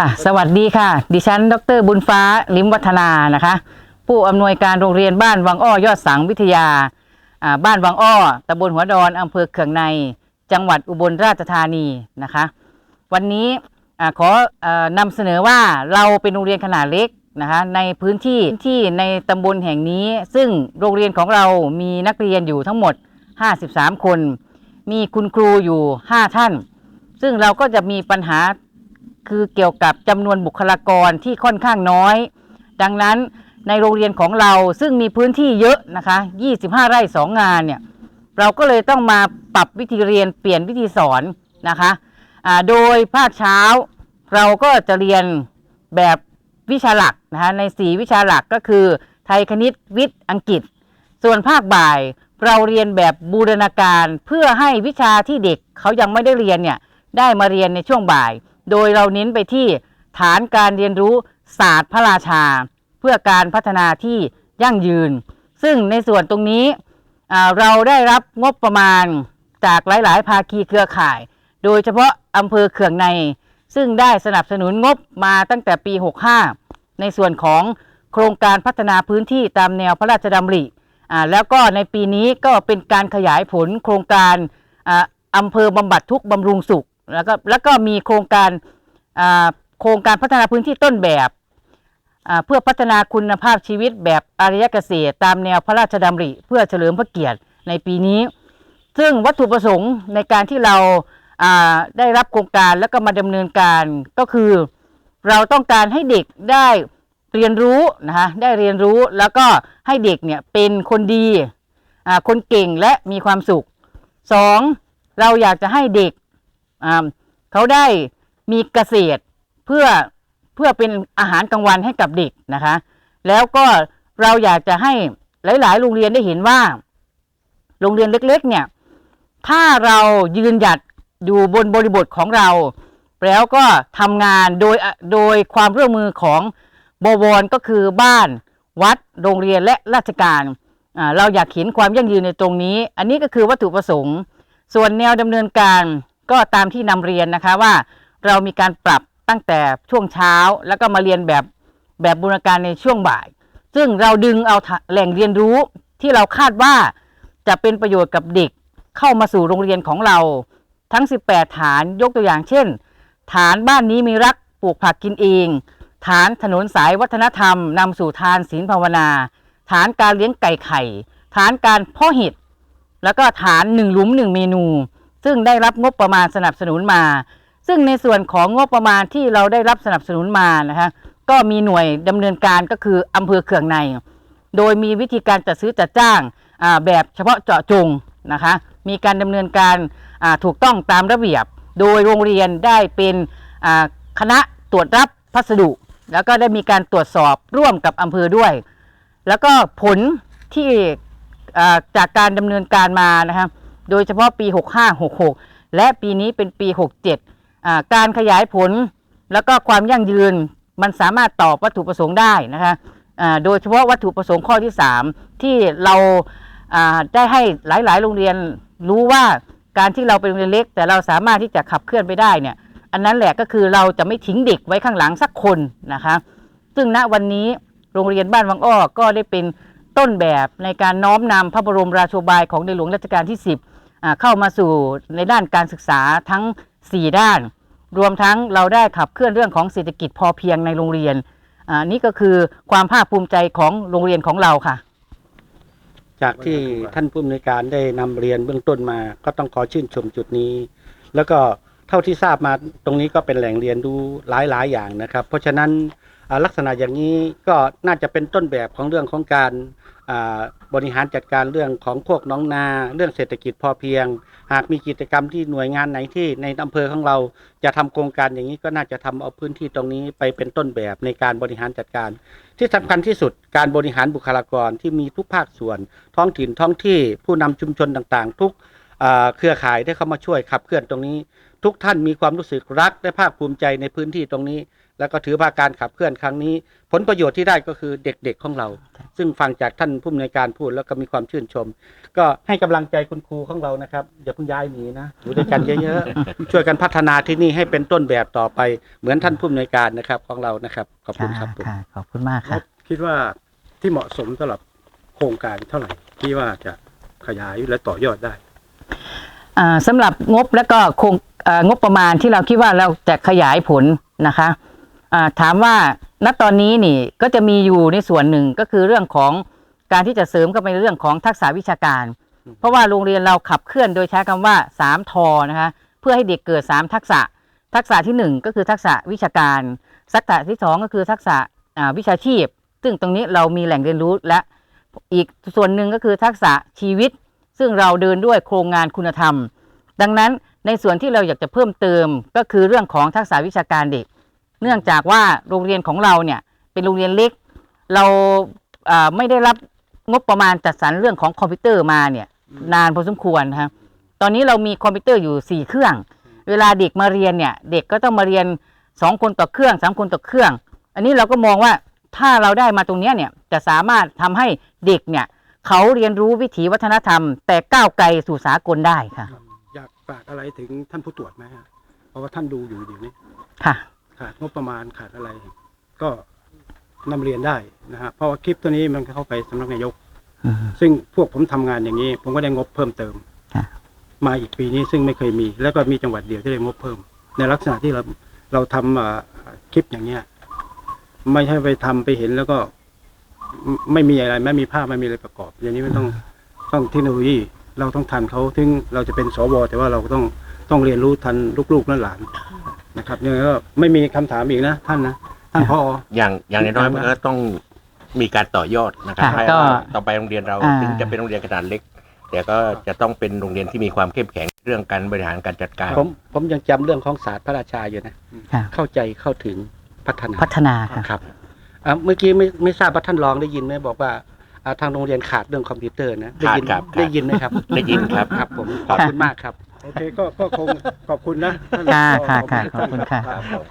ค่ะ สวัสดีค่ะ ดิฉัน ดร บุญฟ้า ลิมวัฒนานะคะ ผู้อำนวยการโรงเรียนบ้านวังอ้อยอดสังวิทยา บ้านวังอ้อตำบลหัวดอนอำเภอเขืองใน จังหวัดอุบลราชธานีนะคะ วันนี้อขอออนำเสนอว่าเราเป็นโรงเรียนขนาดเล็กนะคะในพื้นที่ที่ในตำบลแห่งนี้ ซึ่งโรงเรียนของเรามีนักเรียนอยู่ทั้งหมด 53 คน มีคุณครูอยู่ 5 ท่าน ซึ่งเราก็จะมีปัญหา คือเกี่ยวกับจำนวนบุคลากรที่ค่อนข้างน้อย ดังนั้นในโรงเรียนของเราซึ่งมีพื้นที่เยอะนะคะ 25 ไร่2งานเนี่ยเราก็เลยต้องมาปรับวิธีเรียนเปลี่ยนวิธีสอนนะคะโดยภาคเช้าเราก็จะเรียนแบบวิชาหลักนะคะใน 4 วิชาหลักก็คือ ไทยคณิตวิทย์อังกฤษ ส่วนภาคบ่ายเราเรียนแบบบูรณาการเพื่อให้วิชาที่เด็กเขายังไม่ได้เรียนเนี่ยได้มาเรียนในช่วงบ่าย โดยเราเน้นไปที่ฐานการเรียนรู้ศาสตร์พระราชา เพื่อการพัฒนาที่ยั่งยืน ซึ่งในส่วนตรงนี้เราได้รับงบประมาณจากหลาย ๆ ภาคีเครือข่าย โดยเฉพาะอำเภอเขื่องใน ซึ่งได้สนับสนุนงบมาตั้งแต่ปี 65 ในส่วนของโครงการพัฒนาพื้นที่ตามแนวพระราชดำริ แล้วก็ในปีนี้ก็เป็นการขยายผลโครงการอำเภอบำบัดทุกบำรุงสุข แล้วก็แล้วก็มีโครงการโครงการพัฒนาพื้นที่ต้นแบบเพื่อพัฒนาคุณภาพชีวิตแบบอารยเกษตร ตามแนวพระราชดำริ เพื่อเฉลิมพระเกียรติในปีนี้ ซึ่งวัตถุประสงค์ในการที่เราได้รับโครงการแล้วก็มาดำเนินการก็คือ เราต้องการให้เด็กได้เรียนรู้นะคะได้เรียนรู้แล้วก็ให้เด็กเนี่ยเป็นคนดีคนเก่งและมีความสุขสองเราอยากจะให้เด็ก เขาได้มีเกษตรเพื่อเพื่อเป็นอาหารกลางวันให้กับเด็กนะคะ แล้วก็เราอยากจะให้หลาย ๆ โรงเรียนได้เห็นว่า โรงเรียนเล็ก ๆ เนี่ย ถ้าเรายืนหยัดอยู่บนบริบทของเรา แล้วก็ทำงานโดยโดยความร่วมมือของบวรก็คือบ้านวัดโรงเรียนและราชการ เราอยากเห็นความยั่งยืนในตรงนี้ อันนี้ก็คือวัตถุประสงค์ ส่วนแนวดำเนินการ ก็ตามที่นำเรียนนะคะว่าเรามีการปรับตั้งแต่ช่วงเช้า แล้วก็มาเรียนแบบแบบบูรณาการในช่วงบ่าย ซึ่งเราดึงเอาแหล่งเรียนรู้ที่เราคาดว่าจะเป็นประโยชน์กับเด็กเข้ามาสู่โรงเรียนของเรา ทั้ง 18 ฐานยกตัวอย่างเช่น ฐานบ้านนี้มีรักปลูกผักกินเอง ฐานถนนสายวัฒนธรรมนำสู่ทานศีลภาวนา ฐานการเลี้ยงไก่ไข่ ฐานการเพาะเห็ดแล้วก็ฐานหนึ่งหลุมหนึ่งเมนู ซึ่งได้รับงบประมาณสนับสนุนมา ซึ่งในส่วนของงบประมาณที่เราได้รับสนับสนุนมานะคะก็มีหน่วยดำเนินการก็คืออำเภอเขื่องใน โดยมีวิธีการจัดซื้อจัดจ้างแบบเฉพาะเจาะจงนะคะมีการดำเนินการถูกต้องตามระเบียบ โดยโรงเรียนได้เป็นคณะตรวจรับพัสดุ แล้วก็ได้มีการตรวจสอบร่วมกับอำเภอด้วย แล้วก็ผลที่จากการดำเนินการมานะคะ โดยเฉพาะปี 65 66 และปีนี้เป็นปี 67 การขยายผลแล้วก็ความยั่งยืนมันสามารถตอบวัตถุประสงค์ได้นะคะโดยเฉพาะวัตถุประสงค์ข้อที่ 3 ที่เราได้ให้หลาย ๆ โรงเรียนรู้ว่าการที่เราเป็นโรงเรียนเล็ก แต่เราสามารถที่จะขับเคลื่อนไปได้เนี่ยอันนั้นแหละก็คือเราจะไม่ทิ้งเด็กไว้ข้างหลังสักคนนะคะซึ่งณวันนี้โรงเรียนบ้านวังอ้อก็ได้เป็นต้นแบบในการน้อมนำพระบรมราโชบายของในหลวงรัชกาลที่ 10 เข้ามาสู่ในด้านการศึกษาทั้ง 4 ด้าน รวมทั้งเราได้ขับเคลื่อนเรื่องของเศรษฐกิจพอเพียงในโรงเรียนนี่ก็คือความภาคภูมิใจของโรงเรียนของเราค่ะ จากที่ท่านผู้อำนวยการได้นำเรียนเบื้องต้นมา ก็ต้องขอชื่นชมจุดนี้ แล้วก็เท่าที่ทราบมาตรงนี้ก็เป็นแหล่งเรียนรู้หลายๆอย่างนะครับ เพราะฉะนั้นลักษณะอย่างนี้ก็น่าจะเป็นต้นแบบของเรื่องของการ บริหารจัดการเรื่องของพวกน้องนาเรื่องเศรษฐกิจพอเพียง หากมีกิจกรรมที่หน่วยงานไหนที่ในอำเภอของเราจะทำโครงการอย่างนี้ก็น่าจะทำเอาพื้นที่ตรงนี้ไปเป็นต้นแบบในการบริหารจัดการ ที่สำคัญที่สุดการบริหารบุคลากรที่มีทุกภาคส่วน ท้องถิ่นท้องที่ผู้นำชุมชนต่างๆ ทุกเอ่อเครือข่ายได้เข้ามาช่วยขับเคลื่อนตรงนี้ ทุกท่านมีความรู้สึกรักและภาคภูมิใจในพื้นที่ตรงนี้ แล้วก็ถือว่าการขับเคลื่อนครั้งนี้ ผลประโยชน์ที่ได้ก็คือเด็กๆของเรา ซึ่งฟังจากท่านผู้อำนวยการพูดแล้วก็มีความชื่นชม ก็ให้กำลังใจคุณครูของเรานะครับ อย่าเพิ่งย้ายหนีนะอยู่ด้วยกันเยอะๆช่วยกันพัฒนาที่นี่ให้เป็นต้นแบบต่อไป เหมือนท่านผู้อำนวยการนะครับของเรานะครับขอบคุณครับผมค่ะขอบคุณมากค่ะคิดว่าที่เหมาะสมสำหรับโครงการเท่าไหร่ที่ว่าจะขยายและต่อยอดได้อ่าสำหรับงบและก็โครงเอ่องบประมาณที่เราคิดว่าเราจะขยายผลนะคะอ่า ถามว่าณตอนนี้นี่ก็จะมีอยู่ในส่วนหนึ่งก็คือเรื่องของการที่จะเสริมก็เป็นเรื่องของทักษะวิชาการ เพราะว่าโรงเรียนเราขับเคลื่อนโดยใช้คำว่า3ทอนะคะเพื่อให้เด็กเกิด 3 ทักษะ ทักษะทีหนึ่1 ก็คือทักษะวิชาการ ทักษะที่ 2 ก็คือทักษะอ่าวิชาชีพ ซึ่งตรงนี้เรามีแหล่งเรียนรู้และอีกส่วนหนึ่งก็คือทักษะชีวิต ซึ่งเราเดินด้วยโครงงานคุณธรรม ดังนั้นในส่วนที่เราอยากจะเพิ่มเติมก็คือเรื่องของทักษะวิชาการเด็ก เนื่องจากว่าโรงเรียนของเราเนี่ยเป็นโรงเรียนเล็ก เราอ่าไม่ได้รับงบประมาณจัดสรรเรื่องของคอมพิวเตอร์มาเนี่ยนานพอสมควรนะครับตอนนี้เรามีคอมพิวเตอร์อยู่สี่เครื่อง เวลาเด็กมาเรียนเนี่ย เด็กก็ต้องมาเรียนสองคนต่อเครื่องสามคนต่อเครื่อง อันนี้เราก็มองว่าถ้าเราได้มาตรงเนี้ยเนี่ยจะสามารถทำให้เด็กเนี่ยเขาเรียนรู้วิถีวัฒนธรรม แต่ก้าวไกลสู่สากลได้ค่ะ อยากฝากอะไรถึงท่านผู้ตรวจไหมฮะเพราะว่าท่านดูอยู่เดี๋ยวนี้ค่ะ ขาดงบประมาณขาดอะไร ก็นำเรียนได้นะฮะเพราะว่าคลิปตัวนี้มันเข้าไปสำนักนายกอืมซึ่งพวกผมทำงานอย่างนี้ ผมก็ได้งบเพิ่มเติมค่ะมาอีกปีนี้ซึ่งไม่เคยมี แล้วก็มีจังหวัดเดียวที่ได้งบเพิ่ม ในลักษณะที่เราเราทำอ่าคลิปอย่างเนี้ยไม่ใช่ไปทำไปเห็นแล้วก็ไม่ไม่มีอะไรไม่มีภาพไม่มีอะไรประกอบ อย่างนี้มันต้องต้องเทคโนโลยีเราต้องทันเขาถึงเราจะเป็นสวแต่ว่าเราก็ต้องต้องเรียนรู้ทันลูกๆและหลาน นะครับยังไงก็ไม่มีคำถามอีกนะท่านนะท่านพอ อย่างอย่างน้อยๆมันก็ต้องมีการต่อยอดนะครับค่ะให้ก็ว่าต่อไปโรงเรียนเราอ่า ถึงจะเป็นโรงเรียนขนาดเล็ก แต่ก็จะต้องเป็นโรงเรียนที่มีความเข้มแข็งเรื่องการบริหารการจัดการ ผมผมยังจำเรื่องของศาสตร์พระราชาอยู่นะ ค่ะ เข้าใจเข้าถึงพัฒนาพัฒนาค่ะ ครับอะเมื่อกี้ไม่ไม่ทราบว่าท่านรองได้ยินไหมบอกว่าอ่าทางโรงเรียนขาดเรื่องคอมพิวเตอร์นะได้ยินขาดครับ ได้ยินไหมครับได้ยินครับ ครับผมขอบคุณมากครับ โอเคก็ก็คงขอบคุณนะท่านค่ะผอค่ะค่ะขอบคุณค่ะ รับ